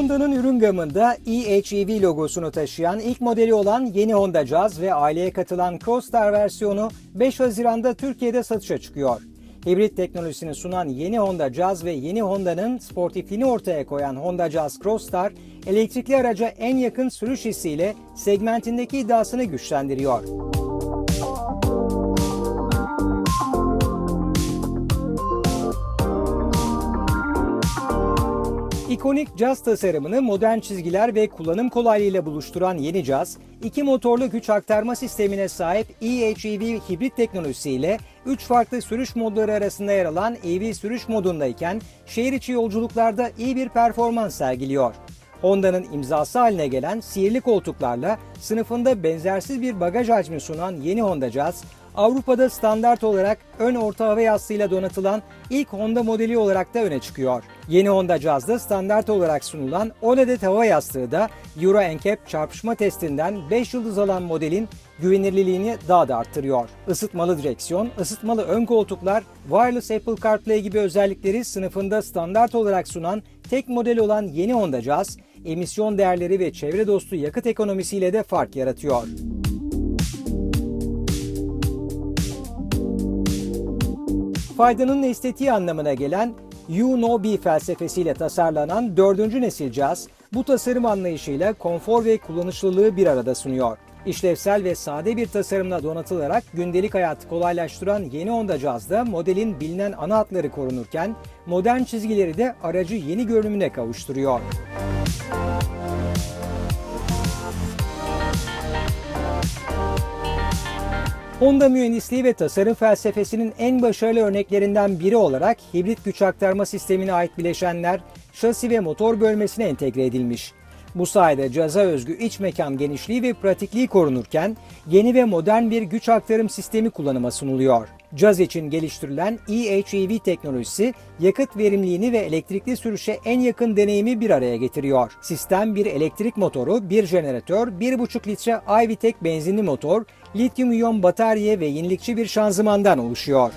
Honda'nın ürün gamında eHEV logosunu taşıyan ilk modeli olan yeni Honda Jazz ve aileye katılan Crossstar versiyonu 5 Haziran'da Türkiye'de satışa çıkıyor. Hibrit teknolojisini sunan yeni Honda Jazz ve yeni Honda'nın sportifliğini ortaya koyan Honda Jazz Crossstar, elektrikli araca en yakın sürüş hissiyle segmentindeki iddiasını güçlendiriyor. İkonik Jazz tasarımını modern çizgiler ve kullanım kolaylığıyla buluşturan yeni Jazz, iki motorlu güç aktarma sistemine sahip eHEV hibrit teknolojisiyle 3 farklı sürüş modları arasında yer alan EV sürüş modundayken şehir içi yolculuklarda iyi bir performans sergiliyor. Honda'nın imzası haline gelen sihirli koltuklarla sınıfında benzersiz bir bagaj hacmi sunan yeni Honda Jazz, Avrupa'da standart olarak ön orta hava yastığıyla donatılan ilk Honda modeli olarak da öne çıkıyor. Yeni Honda Jazz'da standart olarak sunulan 10 adet hava yastığı da Euro NCAP çarpışma testinden 5 yıldız alan modelin güvenilirliğini daha da arttırıyor. Isıtmalı direksiyon, ısıtmalı ön koltuklar, wireless Apple CarPlay gibi özellikleri sınıfında standart olarak sunan tek model olan yeni Honda Jazz, emisyon değerleri ve çevre dostu yakıt ekonomisiyle de fark yaratıyor. Faydanın estetiği anlamına gelen You No Be felsefesiyle tasarlanan dördüncü nesil Jazz, bu tasarım anlayışıyla konfor ve kullanışlılığı bir arada sunuyor. İşlevsel ve sade bir tasarımla donatılarak gündelik hayatı kolaylaştıran yeni Honda Jazz'da modelin bilinen ana hatları korunurken modern çizgileri de aracı yeni görünümüne kavuşturuyor. Honda mühendisliği ve tasarım felsefesinin en başarılı örneklerinden biri olarak hibrit güç aktarma sistemine ait bileşenler şasi ve motor bölmesine entegre edilmiş. Bu sayede caza özgü iç mekan genişliği ve pratikliği korunurken yeni ve modern bir güç aktarım sistemi kullanıma sunuluyor. Caz için geliştirilen eHEV teknolojisi yakıt verimliliğini ve elektrikli sürüşe en yakın deneyimi bir araya getiriyor. Sistem bir elektrik motoru, bir jeneratör, 1,5 litre iVTEC benzinli motor, lityum iyon batarya ve yenilikçi bir şanzımandan oluşuyor.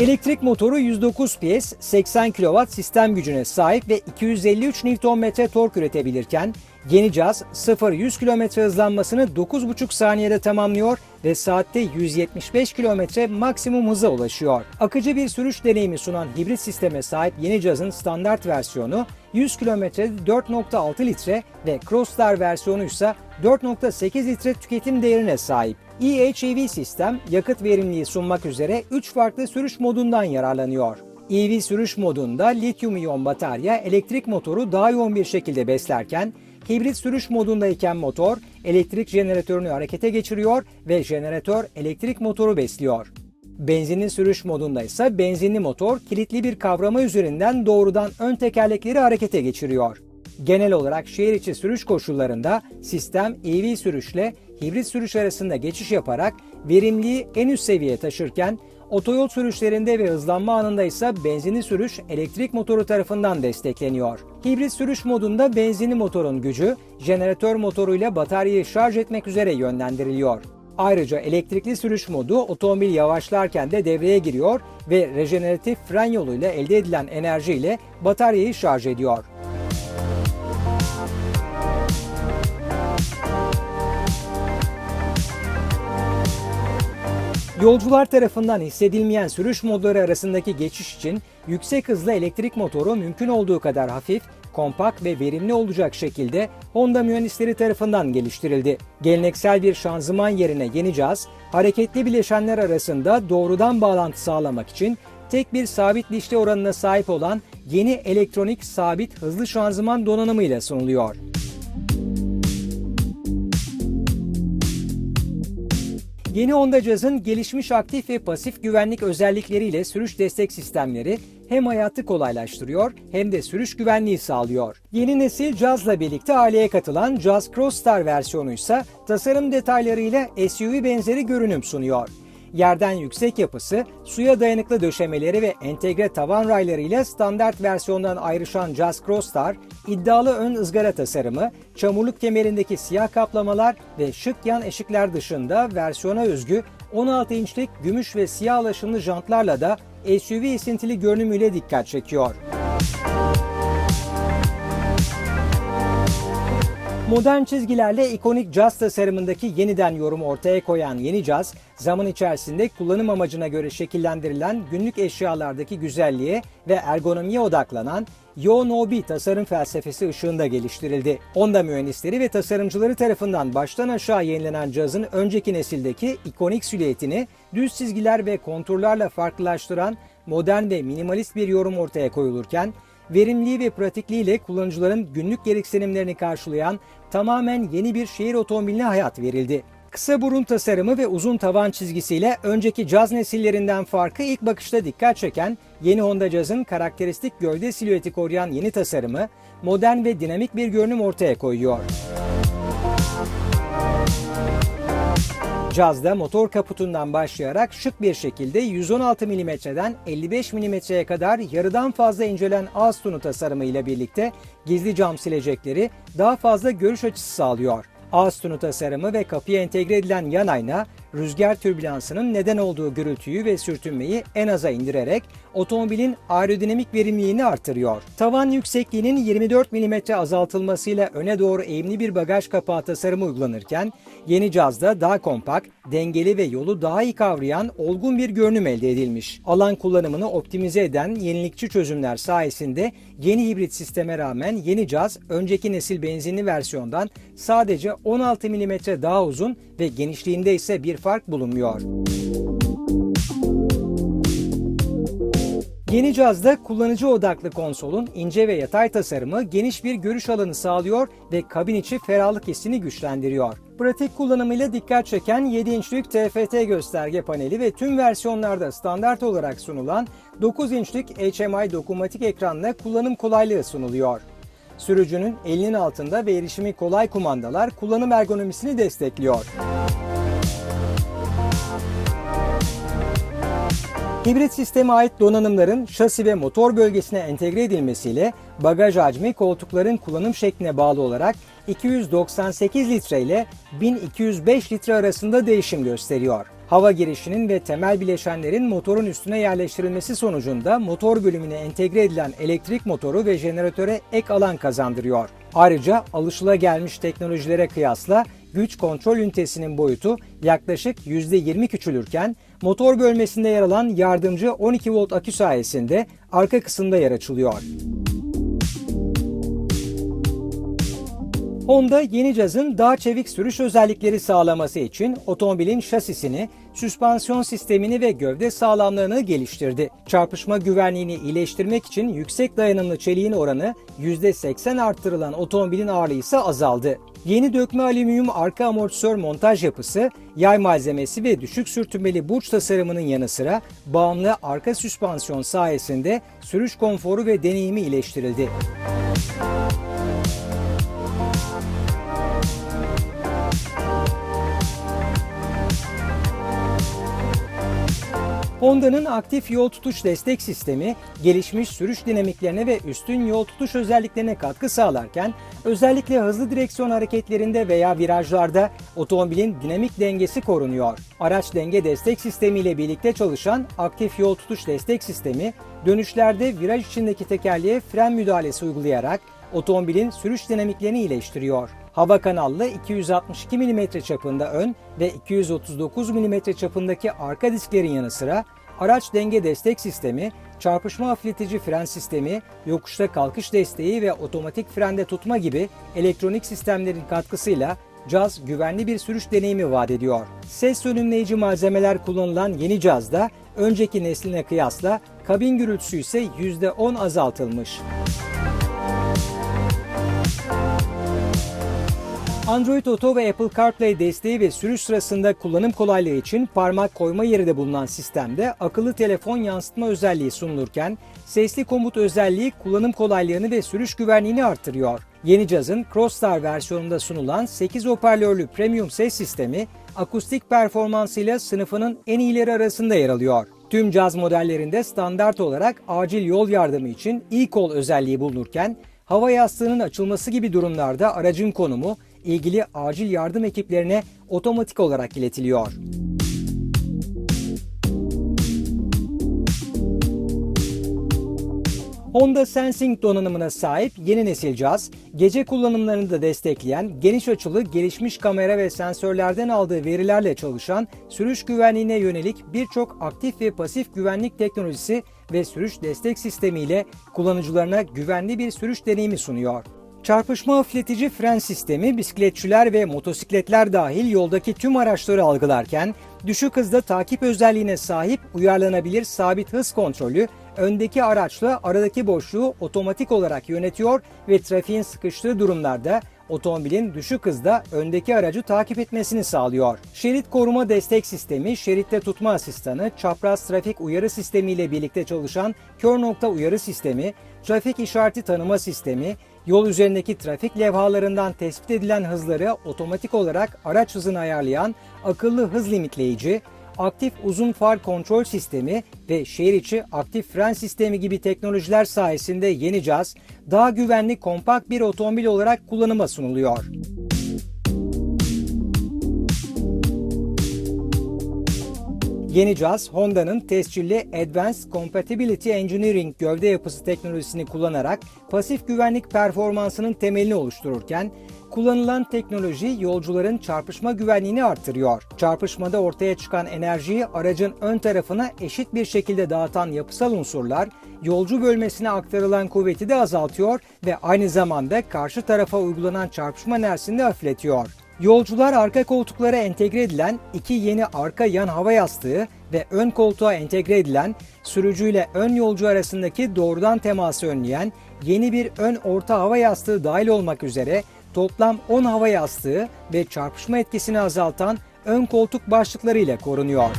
Elektrik motoru 109 PS, 80 kW sistem gücüne sahip ve 253 Nm tork üretebilirken yeni caz 0-100 km hızlanmasını 9,5 saniyede tamamlıyor ve saatte 175 km maksimum hıza ulaşıyor. Akıcı bir sürüş deneyimi sunan hibrit sisteme sahip yeni cazın standart versiyonu 100 km 4.6 litre ve Crossstar versiyonu ise 4.8 litre tüketim değerine sahip. eHEV sistem yakıt verimliliği sunmak üzere 3 farklı sürüş modundan yararlanıyor. EV sürüş modunda lityum iyon batarya elektrik motoru daha yoğun bir şekilde beslerken hibrit sürüş modundayken motor elektrik jeneratörünü harekete geçiriyor ve jeneratör elektrik motoru besliyor. Benzinli sürüş modunda ise benzinli motor kilitli bir kavrama üzerinden doğrudan ön tekerlekleri harekete geçiriyor. Genel olarak şehir içi sürüş koşullarında sistem EV sürüşle hibrit sürüş arasında geçiş yaparak verimliliği en üst seviyeye taşırken otoyol sürüşlerinde ve hızlanma anında ise benzinli sürüş elektrik motoru tarafından destekleniyor. Hibrit sürüş modunda benzinli motorun gücü jeneratör motoruyla bataryayı şarj etmek üzere yönlendiriliyor. Ayrıca elektrikli sürüş modu otomobil yavaşlarken de devreye giriyor ve rejeneratif fren yoluyla elde edilen enerji ile bataryayı şarj ediyor. Yolcular tarafından hissedilmeyen sürüş modları arasındaki geçiş için yüksek hızlı elektrik motoru mümkün olduğu kadar hafif, kompakt ve verimli olacak şekilde Honda mühendisleri tarafından geliştirildi. Geleneksel bir şanzıman yerine yeni caz, hareketli bileşenler arasında doğrudan bağlantı sağlamak için tek bir sabit dişli oranına sahip olan yeni elektronik sabit hızlı şanzıman donanımıyla sunuluyor. Yeni Honda Jazz'ın gelişmiş aktif ve pasif güvenlik özellikleriyle sürüş destek sistemleri hem hayatı kolaylaştırıyor hem de sürüş güvenliği sağlıyor. Yeni nesil Jazz'la birlikte aileye katılan Jazz Crossstar versiyonu ise tasarım detaylarıyla SUV benzeri görünüm sunuyor. Yerden yüksek yapısı, suya dayanıklı döşemeleri ve entegre tavan raylarıyla standart versiyondan ayrışan Jazz Crossstar, iddialı ön ızgara tasarımı, çamurluk kemerindeki siyah kaplamalar ve şık yan ışıklar dışında versiyona özgü 16 inçlik gümüş ve siyah alaşımlı jantlarla da SUV esintili görünümüyle dikkat çekiyor. Modern çizgilerle ikonik caz tasarımındaki yeniden yorumu ortaya koyan yeni caz, zaman içerisinde kullanım amacına göre şekillendirilen günlük eşyalardaki güzelliğe ve ergonomiye odaklanan Yo No Be tasarım felsefesi ışığında geliştirildi. Honda mühendisleri ve tasarımcıları tarafından baştan aşağı yenilenen cazın önceki nesildeki ikonik silüetini düz çizgiler ve konturlarla farklılaştıran modern ve minimalist bir yorum ortaya koyulurken, verimliliği ve pratikliğiyle kullanıcıların günlük gereksinimlerini karşılayan tamamen yeni bir şehir otomobiline hayat verildi. Kısa burun tasarımı ve uzun tavan çizgisiyle önceki caz nesillerinden farkı ilk bakışta dikkat çeken yeni Honda Jazz'ın karakteristik gövde silüeti koruyan yeni tasarımı modern ve dinamik bir görünüm ortaya koyuyor. Jazz'da motor kaputundan başlayarak şık bir şekilde 116 mm'den 55 mm'ye kadar yarıdan fazla incelen ağız tunu tasarımı ile birlikte gizli cam silecekleri daha fazla görüş açısı sağlıyor. Ağız tunu tasarımı ve kapıya entegre edilen yan ayna, rüzgar türbülansının neden olduğu gürültüyü ve sürtünmeyi en aza indirerek otomobilin aerodinamik verimliliğini artırıyor. Tavan yüksekliğinin 24 mm azaltılmasıyla öne doğru eğimli bir bagaj kapağı tasarımı uygulanırken, yeni cazda daha kompakt, dengeli ve yolu daha iyi kavrayan olgun bir görünüm elde edilmiş. Alan kullanımını optimize eden yenilikçi çözümler sayesinde yeni hibrit sisteme rağmen yeni caz önceki nesil benzinli versiyondan sadece 16 mm daha uzun ve genişliğinde ise bir fark bulunmuyor. Yeni cazda kullanıcı odaklı konsolun ince ve yatay tasarımı geniş bir görüş alanı sağlıyor ve kabin içi ferahlık hissini güçlendiriyor. Pratik kullanımıyla dikkat çeken 7 inçlik TFT gösterge paneli ve tüm versiyonlarda standart olarak sunulan 9 inçlik HMI dokunmatik ekranla kullanım kolaylığı sunuluyor. Sürücünün elinin altında ve erişimi kolay kumandalar kullanım ergonomisini destekliyor. Hibrit sisteme ait donanımların şasi ve motor bölgesine entegre edilmesiyle bagaj hacmi koltukların kullanım şekline bağlı olarak 298 litre ile 1205 litre arasında değişim gösteriyor. Hava girişinin ve temel bileşenlerin motorun üstüne yerleştirilmesi sonucunda motor bölümüne entegre edilen elektrik motoru ve jeneratöre ek alan kazandırıyor. Ayrıca alışılagelmiş teknolojilere kıyasla güç kontrol ünitesinin boyutu yaklaşık %20 küçülürken motor bölmesinde yer alan yardımcı 12 volt akü sayesinde arka kısımda yer açılıyor. Honda yeni cazın daha çevik sürüş özellikleri sağlaması için otomobilin şasisini, süspansiyon sistemini ve gövde sağlamlığını geliştirdi. Çarpışma güvenliğini iyileştirmek için yüksek dayanımlı çeliğin oranı %80 arttırılan otomobilin ağırlığı ise azaldı. Yeni dökme alüminyum arka amortisör montaj yapısı, yay malzemesi ve düşük sürtünmeli burç tasarımının yanı sıra bağımlı arka süspansiyon sayesinde sürüş konforu ve deneyimi iyileştirildi. Honda'nın aktif yol tutuş destek sistemi gelişmiş sürüş dinamiklerine ve üstün yol tutuş özelliklerine katkı sağlarken özellikle hızlı direksiyon hareketlerinde veya virajlarda otomobilin dinamik dengesi korunuyor. Araç denge destek sistemi ile birlikte çalışan aktif yol tutuş destek sistemi dönüşlerde viraj içindeki tekerleğe fren müdahalesi uygulayarak otomobilin sürüş dinamiklerini iyileştiriyor. Hava kanallı 262 mm çapında ön ve 239 mm çapındaki arka disklerin yanı sıra araç denge destek sistemi, çarpışma hafifletici fren sistemi, yokuşta kalkış desteği ve otomatik frende tutma gibi elektronik sistemlerin katkısıyla Caz güvenli bir sürüş deneyimi vaat ediyor. Ses sönümleyici malzemeler kullanılan yeni Caz'da önceki nesline kıyasla kabin gürültüsü ise %10 azaltılmış. Android Auto ve Apple CarPlay desteği ve sürüş sırasında kullanım kolaylığı için parmak koyma yeri de bulunan sistemde akıllı telefon yansıtma özelliği sunulurken sesli komut özelliği kullanım kolaylığını ve sürüş güvenliğini artırıyor. Yeni cazın Crossstar versiyonunda sunulan 8 hoparlörlü premium ses sistemi akustik performansıyla sınıfının en iyileri arasında yer alıyor. Tüm caz modellerinde standart olarak acil yol yardımı için e-call özelliği bulunurken hava yastığının açılması gibi durumlarda aracın konumu ilgili acil yardım ekiplerine otomatik olarak iletiliyor. Honda Sensing donanımına sahip yeni nesil cihaz, gece kullanımlarını da destekleyen geniş açılı gelişmiş kamera ve sensörlerden aldığı verilerle çalışan sürüş güvenliğine yönelik birçok aktif ve pasif güvenlik teknolojisi ve sürüş destek sistemiyle kullanıcılarına güvenli bir sürüş deneyimi sunuyor. Çarpışma hafifletici fren sistemi bisikletçiler ve motosikletler dahil yoldaki tüm araçları algılarken düşük hızda takip özelliğine sahip uyarlanabilir sabit hız kontrolü öndeki araçla aradaki boşluğu otomatik olarak yönetiyor ve trafiğin sıkıştığı durumlarda otomobilin düşük hızda öndeki aracı takip etmesini sağlıyor. Şerit koruma destek sistemi, şeritte tutma asistanı, çapraz trafik uyarı sistemi ile birlikte çalışan kör nokta uyarı sistemi, trafik işareti tanıma sistemi, yol üzerindeki trafik levhalarından tespit edilen hızları otomatik olarak araç hızını ayarlayan akıllı hız limitleyici, aktif uzun far kontrol sistemi ve şehir içi aktif fren sistemi gibi teknolojiler sayesinde yeni cihaz daha güvenli kompakt bir otomobil olarak kullanıma sunuluyor. Yeni cihaz Honda'nın tescilli Advanced Compatibility Engineering gövde yapısı teknolojisini kullanarak pasif güvenlik performansının temelini oluştururken kullanılan teknoloji yolcuların çarpışma güvenliğini artırıyor. Çarpışmada ortaya çıkan enerjiyi aracın ön tarafına eşit bir şekilde dağıtan yapısal unsurlar yolcu bölmesine aktarılan kuvveti de azaltıyor ve aynı zamanda karşı tarafa uygulanan çarpışma enerjisini de hafifletiyor. Yolcular arka koltuklara entegre edilen iki yeni arka yan hava yastığı ve ön koltuğa entegre edilen sürücüyle ön yolcu arasındaki doğrudan teması önleyen yeni bir ön orta hava yastığı dahil olmak üzere toplam 10 hava yastığı ve çarpışma etkisini azaltan ön koltuk başlıkları ile korunuyor.